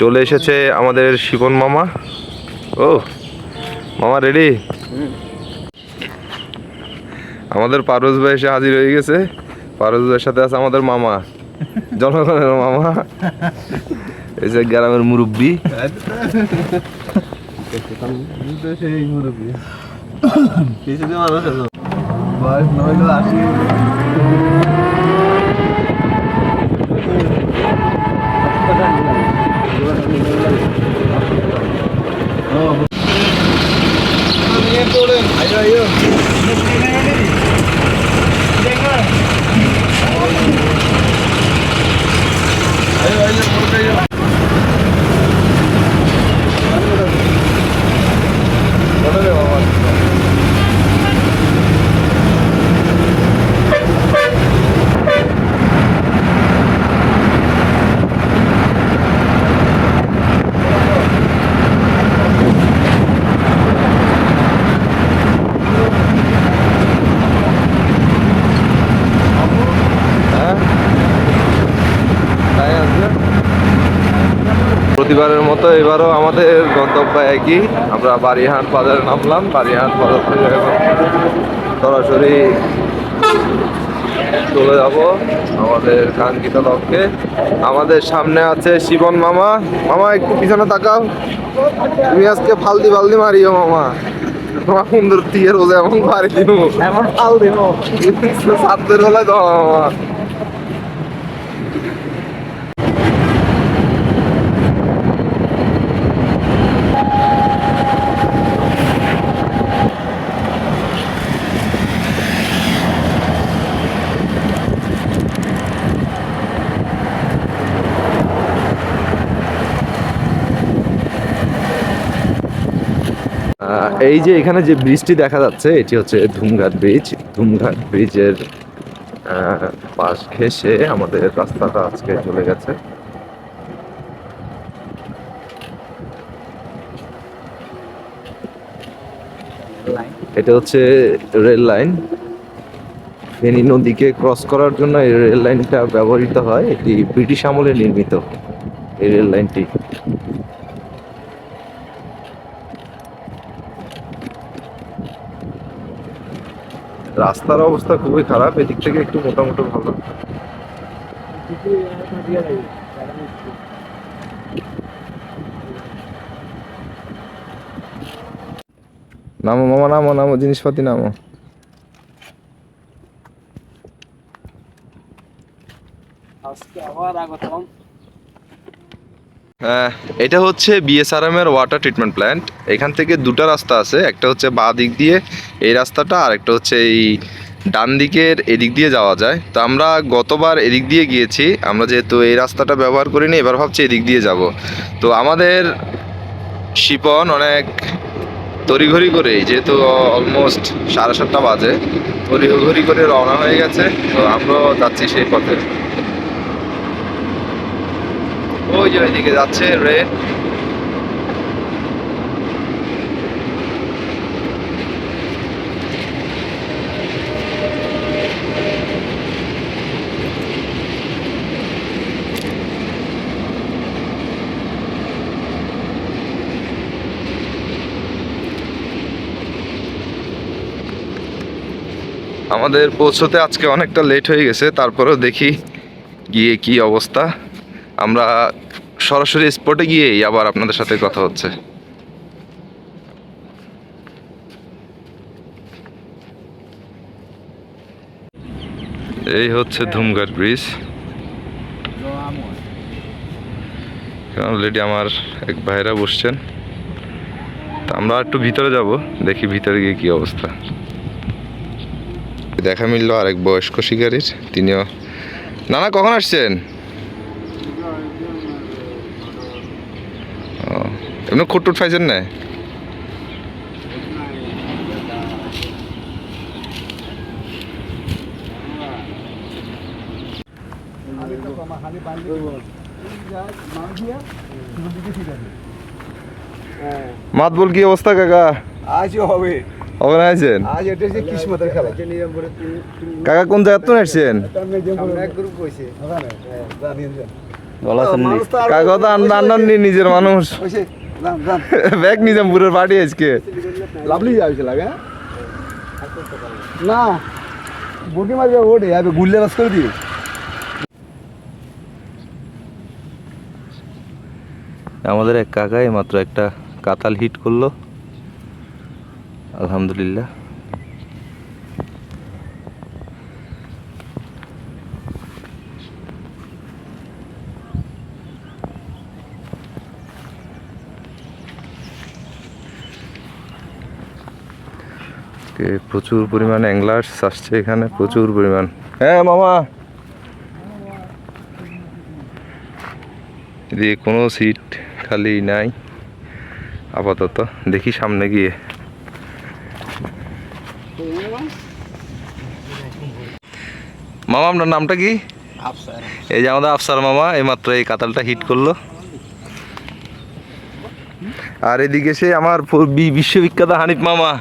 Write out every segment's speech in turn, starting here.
চলে এসেছে আমাদের শিবন মামা। ও, মামা রেডি আমাদের পারভেজ ভাই এসে হাজির হয়ে গেছে। পারভেজ ভাইয়ের সাথে আছে আমাদের মামা। জনগণের মামা। এই যে গ্রামের মুরব্বী। মুরব্বী কিছুদিন মানুষ হলো বয়স নইলো আশি আইও আইও আইও আইও মুরব্বী আইও বলো রে বাবা হ্যাঁ তাই আছে প্রতিবারের মতো এবারও আমাদের গন্তব্য একই। আমরা বাড়িহাট বাজারে নামলাম বাড়িহাট বাজার থেকে এখন সরাসরি চলে যাব আমাদের কাঙ্ক্ষিত লক্ষ্যে। আমাদের সামনে আছে শিবন মামা। মামা একটু পিছনে তাকাও। তুমি আজকে ফালদি ফালদি মারিও মামা। তোমার সুন্দর দিয়ে রোজে এমন মারি দিব এমন ফাল দিব সাতদের বেলায় তো মামা। এই যে এখানে যে ব্রিজটি দেখা যাচ্ছে, এটি হচ্ছে ধুমঘাট ব্রিজ। ধুমঘাট ব্রিজের পাশ ঘেসে আমাদের রাস্তাটা আজকে চলে গেছে। এটা হচ্ছে রেল লাইন। ফেনী নদীকে ক্রস করার জন্য এই রেল লাইনটা ব্যবহৃত হয়। এটি ব্রিটিশ আমলে নির্মিত এই রেল লাইনটি। রাস্তার অবস্থা খুবই খারাপ, এদিক থেকে একটু মোটামুটি ভালো। নামো মামা, নামো নামো, জিনিসপাতি নামো। আজকে আবার আগতম এটা হচ্ছে বিএসআরএম এর ওয়াটার ট্রিটমেন্ট প্ল্যান্ট এখান থেকে দুটো রাস্তা আছে, একটা হচ্ছে বাঁ দিক দিয়ে এই রাস্তাটা, আর একটা হচ্ছে এই ডান দিকের এদিক দিয়ে যাওয়া যায়। তো আমরা গতবার এদিক দিয়ে গিয়েছি, আমরা যেহেতু এই রাস্তাটা ব্যবহার করিনি, এবার ভাবছি এদিক দিয়ে যাব। তো আমাদের শিপন অনেক তড়িঘড়ি করে যেহেতু অলমোস্ট সাড়ে সাতটা বাজে, তড়িঘড়ি করে রওনা হয়ে গেছে, তো আমরাও যাচ্ছি সেই পথে। যে ওইদিকে যাচ্ছে রেল আমাদের পৌঁছতে আজকে অনেকটা লেট হয়ে গেছে, তারপরেও দেখি গিয়ে কি অবস্থা। আমরা সরাসরি স্পটে গিয়েই আবার আপনাদের সাথে কথা হচ্ছে। এই হচ্ছে ধুমঘাট ব্রিজ অলরেডি আমার এক ভাইরা বসছেন। তা আমরা একটু ভিতরে যাব, দেখি ভিতরে গিয়ে কি অবস্থা। দেখা মিললো আরেক বয়স্ক শিকারীর, তিনিও নানা, কখন আসছেন ও, এমনি খুট টুট পাইছেন না মাতবুল কি অবস্থা কাকা? আজও হবে। কখন আসছেন আজ এটা হচ্ছে কিসমতের খেলা। কাকা কোন জায়গার তো আসছেন। ভালো আছেন নি? তো আন্দান নিজের মানুষ। ব্যাগ নিজামপুরের পার্টি আজকে। লাভলি যাইছে লাগে হ্যাঁ? না বুকি মারবে ওটে আবে গুল্লে বাস করে দিয়ে আমাদের এক কাকাই মাত্র একটা কাতাল হিট করল। আলহামদুলিল্লাহ। কে প্রচুর পরিমাণ অ্যাংলার্স আসছে এখানে প্রচুর পরিমাণ। হ্যাঁ মামা। এদিকে কোনো সিট খালি নাই আপাতত। দেখি সামনে গিয়ে। মামা আপনার নামটা কি? এই যে আমাদের আফসার মামা এইমাত্র এই কাতালটা হিট করল। আর এদিকে সে আমার বিশ্ববিখ্যাত হানিফ মামা।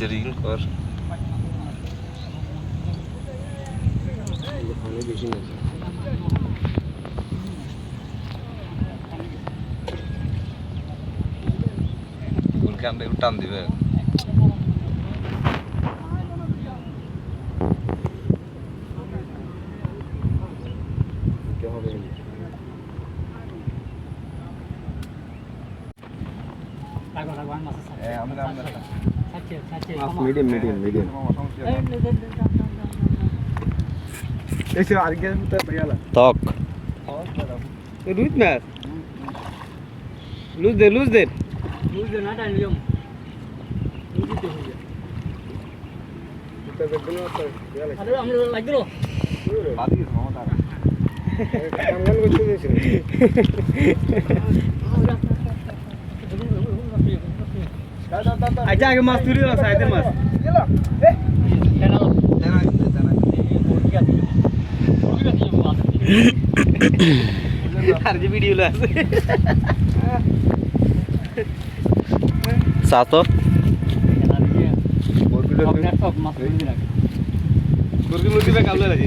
নিচে রিং কর কান্দে টান দিবে मीडियम मीडियम मीडियम ऐसे आगे तो बढ़िया लग। तक तो लूज ना। लूज दे लूज दे। लूज दे ना टाइम लियो लूज दे तो हो गया। तो, तो बिल्कुल ना अरे हम लोग लग दो बात ही समझ आ रहा है। काम करने को छोड़ दे আচ্ছা আগে মাছ তুলে দাও সাইডের মাছ। আর যে ভিডিও আছে। সাতো। মুরগি মুরগি বে কামলে লাগে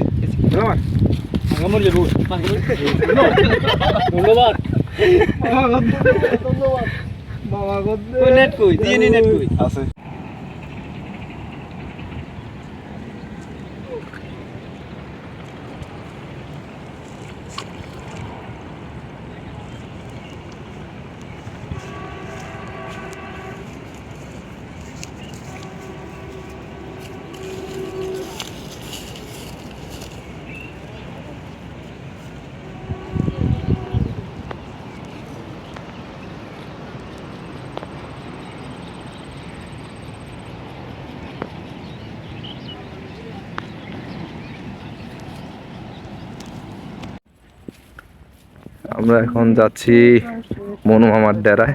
আমার যাব ধন্যবাদ। কই নেট কই নেট কই আছে আমরা এখন যাচ্ছি মনু মামার ডেরায়।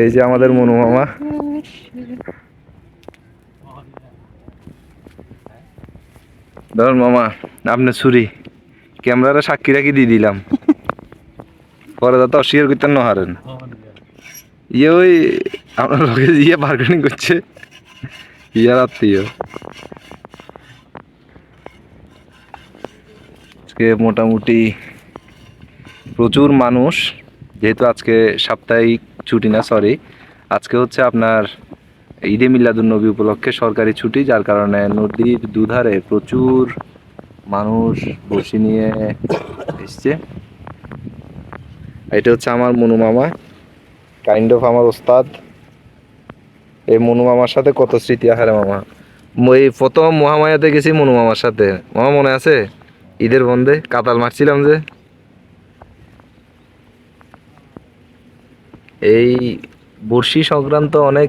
এই যে আমাদের মনু মামা। ধরুন মামা আপনি ছুরি। ক্যামেরাটা সাক্ষী রাখি দিয়ে দিলাম? পরে যাতে অস্বীকার করতেন না হারেন। ইয়ে ওই আপনার লোকে ইয়ে বার্গেনিং করছে ইয়ার আত্মীয় আজকে মোটামুটি প্রচুর মানুষ, যেহেতু আজকে সাপ্তাহিক ছুটি না সরি আজকে হচ্ছে আপনার ঈদে মিলাদুন্নবী উপলক্ষে সরকারি ছুটি, যার কারণে নদীর দুধারে প্রচুর মানুষ বসে নিয়ে এসছে। এটা হচ্ছে আমার মনু মামা কাইন্ড অফ আমার ওস্তাদ। এই মনু মামার সাথে কত স্মৃতি? আহারে মামা, এই প্রথম মহামায়াতে গেছি মনু মামার সাথে। মামা, মনে আছে? ঈদের বন্ধে কাতাল মারছিলাম যে। এই বর্ষি সংক্রান্ত অনেক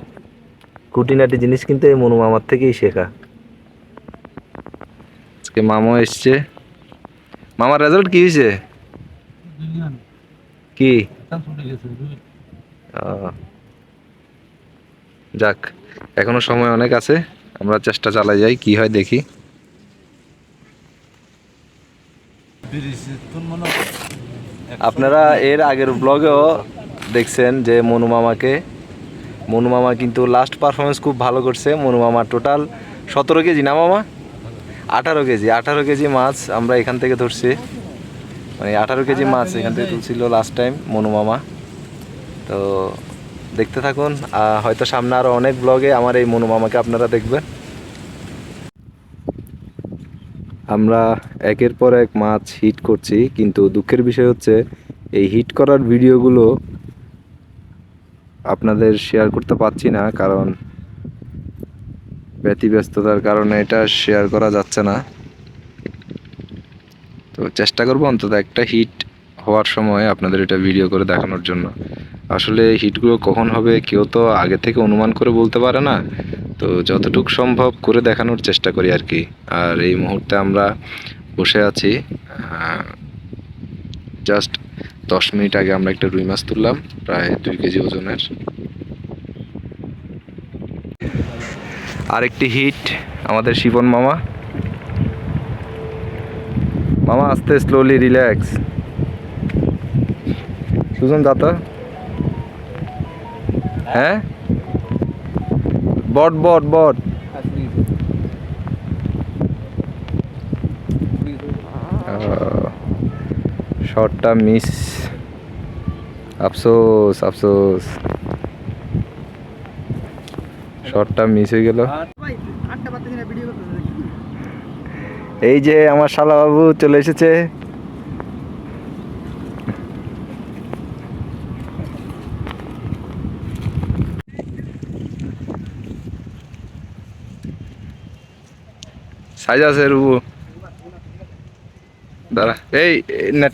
খুঁটিনাটি জিনিস কিন্তু এই মনু মামার থেকেই শেখা। আজকে মামা এসছে। মামার রেজাল্ট কি হয়েছে? কি? যাক এখনও সময় অনেক আছে আমরা চেষ্টা চালাই যাই কি হয় দেখি। আপনারা এর আগের ব্লগেও দেখছেন যে মনু মামাকে। মনু মামা কিন্তু লাস্ট পারফরমেন্স খুব ভালো করছে। মনু মামা টোটাল সতেরো কেজি না মামা? আঠারো কেজি। আঠারো কেজি মাছ আমরা এখান থেকে ধরছি। মানে আঠারো কেজি মাছ এখান থেকে তুলছিল লাস্ট টাইম মনু মামা। তো দেখতে থাকুন। হয়তো সামনে আরও অনেক ব্লগে আমার এই মনু মামাকে আপনারা দেখবেন। আমরা একের পর এক মাছ হিট করছি, কিন্তু দুঃখের বিষয় হচ্ছে এই হিট করার ভিডিওগুলো আপনাদের শেয়ার করতে পারছি না, কারণ ব্যতিব্যস্ততার কারণে এটা শেয়ার করা যাচ্ছে না। তো চেষ্টা করব অন্তত একটা হিট হওয়ার সময় আপনাদের এটা ভিডিও করে দেখানোর জন্য। আসলে হিটগুলো কখন হবে, কেউ তো আগে থেকে অনুমান করে বলতে পারে না। তো যতটুকু সম্ভব করে দেখানোর চেষ্টা করি আর কি। আর এই মুহূর্তে আমরা বসে আছি জাস্ট দশ মিনিট আগে আমরা একটা রুই মাছ তুললাম, প্রায় দুই কেজি ওজনের। আরেকটি হিট আমাদের শিবন মামা। মামা, আস্তে স্লোলি রিল্যাক্স সুজন দাতা হ্যাঁ? বট বট বট। শটটা মিস। আফসোস আফসোস। শটটা মিস হয়ে গেল। এই যে আমার শালা বাবু চলে এসেছে। সাইজ আছে রুবু। দাঁড়া। এই নেট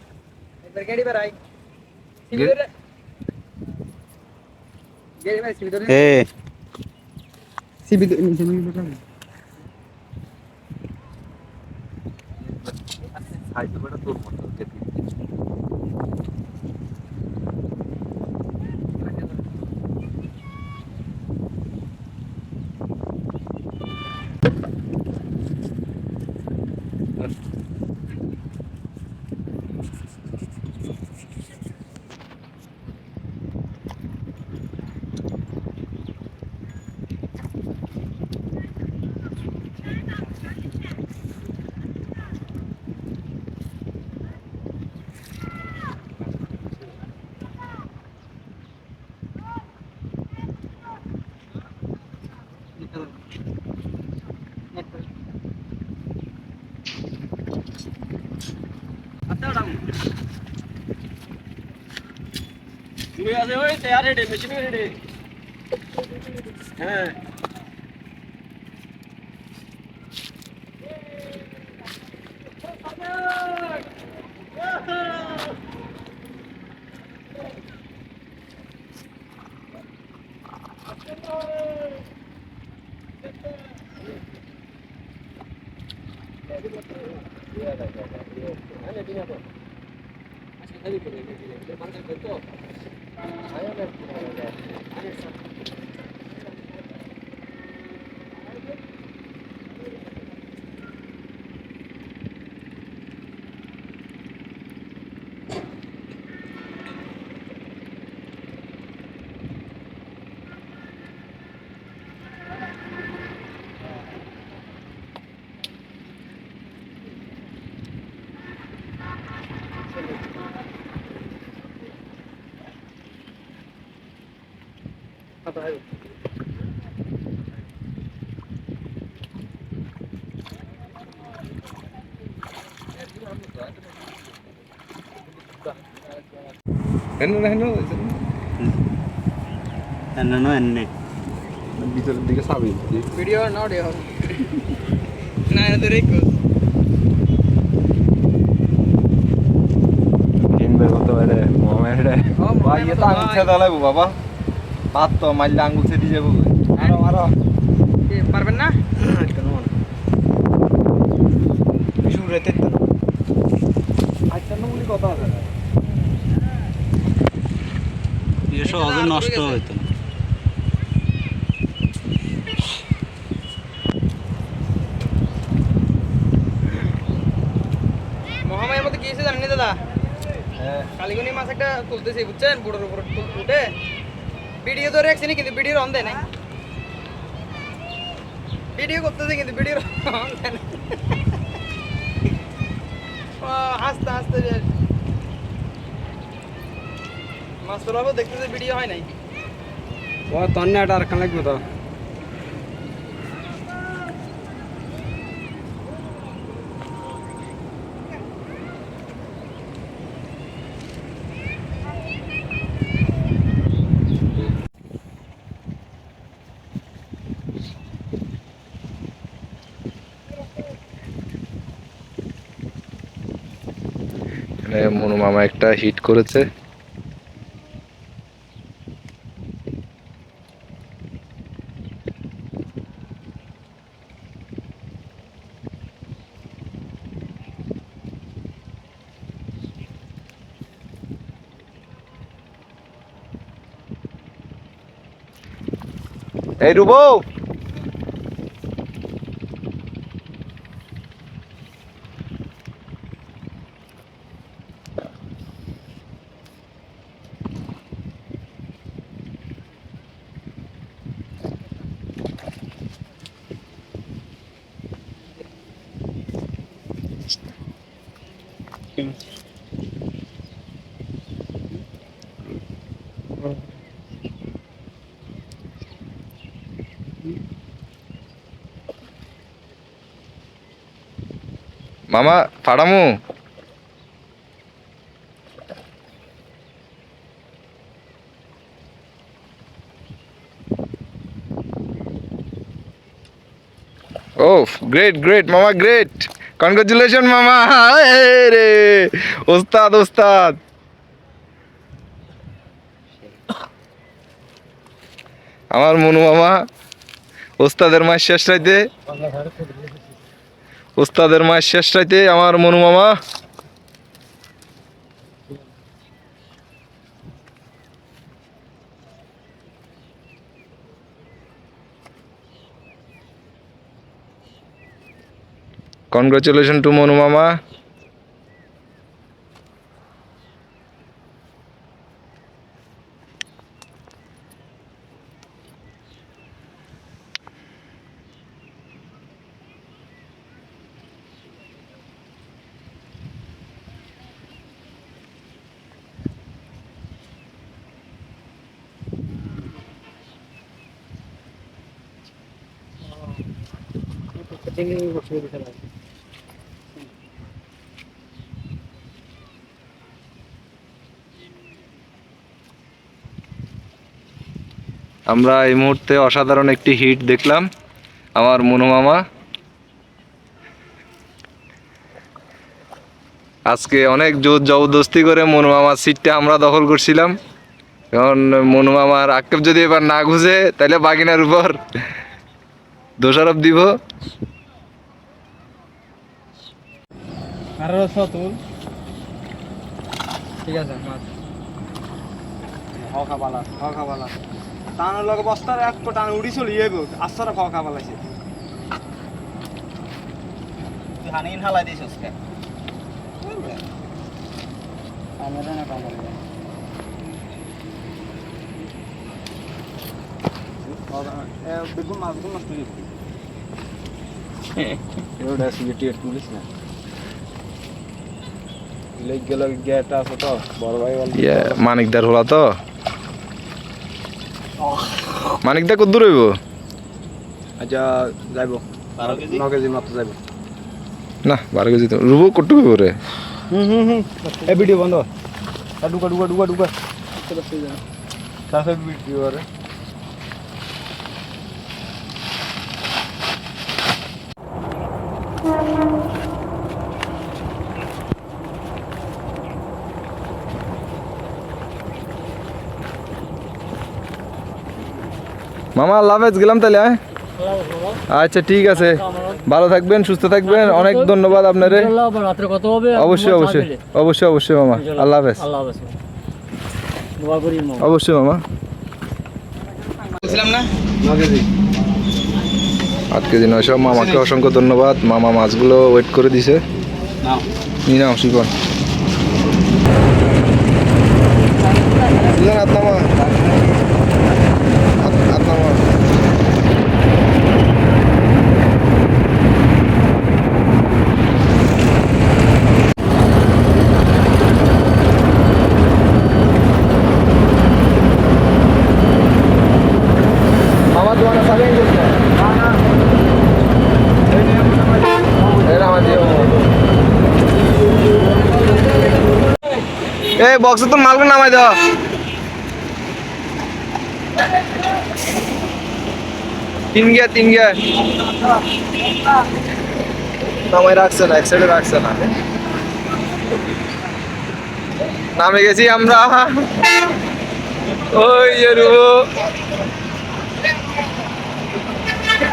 গাড়ি বেরাই গে- গাড়ি সিবি ধরে এ সিবি ধরে তুমি আছে ওই তৈরি ready machine Thank you. tayo. Ano na ano? Ano no enne? Dito di ka sabi. Video na audio. Na ano rin ko. Game ba ko to ere? Mo mere. Oh, ba yata ang chadala bu baba. ভাত তো মারলে আঙুল ছেড়ে যাব। আরও আরও পারবেন না? শুরু রেতে আচ্ছা না। বলি কথা আছে সহজে নষ্ট হইতো। মহামায়ের মধ্যে কি হয়েছে জানেন দাদা? কালীগনি মাছ একটা তুলতেছি বুঝছেন? বুড়োর উপর উঠে। ভিডিও তো রেখছি কিন্তু ভিডিও অন দেয় নাই। ভিডিও করতেছি কিন্তু ভিডিও অন দেয় নাই হাসতে হাসতে যে- দেখতেছে ভিডিও হয় নাই। ও তন্নে এটা আর কান লাগবে তো। এখানে মনু মামা একটা হিট করেছে। এই রুবো! মামা ফাড়ামু ও গ্রেট গ্রেট মামা গ্রেট কনগ্রাচুলেশন মামা। রে। ওস্তাদ ওস্তাদ। আমার মনু মামা, ওস্তাদের মায়ের শেষ রাইতে, ওস্তাদের মায়ের শেষ রাইতে আমার মনু মামা কনগ্রাচুলেশন টু মনু মামা আমরা এই মুহূর্তে অসাধারণ একটি হিট দেখলাম, আমার মনু মামা। আজকে অনেক জোর জবরদস্তি করে মনু মামার সিটটা আমরা দখল করছিলাম। এখন মনু মামার আক্ষেপ যদি এবার না ঘুষে, তাহলে বাগিনার উপর দোষারোপ দিব। ঠিক আছে টানের লগে বস্তার এক টান উড়ি চলি যাইব আস্তারা খাওয়া খাবালাইছে হানিন হালাই দিছ আজকে। বেগুন মাছ বেগুন লেগ গেল গেটা আছে তো বড় ভাই বল। ইয়ে, মানিকদার হলা তো? মানিক দা কত দূর হইব? আচ্ছা যাইব। ন কেজি মাত্র যাইব। না বারো কেজি তো। রুবো কটু হইব রে? হুম হুম হুম। এ ভিডিও বন্ধ। ঢুকা ঢুকা ঢুকা ঢুকা। তারপরে ভিডিও আরে মামা আল্লাহ হাফেজ গেলাম তাহলে আচ্ছা ঠিক আছে। ভালো থাকবেন সুস্থ থাকবেন। অনেক ধন্যবাদ আপনারে। অবশ্যই অবশ্যই। অবশ্যই অবশ্যই মামা। আল্লাহ হাফেজ। অবশ্যই মামা। আট কেজি নয়শো মামাকে অসংখ্য ধন্যবাদ। মামা মাছগুলো ওয়েট করে দিছে। নাও। নি নাও শিকন নামা হাত হাত নামা মামা তোমার সাথে এই নামা দিও এই বক্সে তো মালকে নামাই দাও। তিন গিয়া তিন গিয়া। নামাই রাখছে না, এক সাইডে রাখছে না। নামে গেছি আমরা। ওই যে রুবো।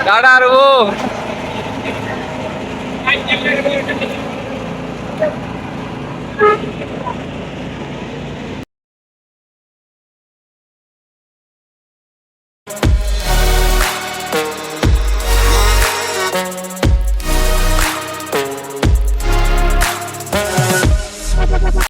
টাটা রুবো।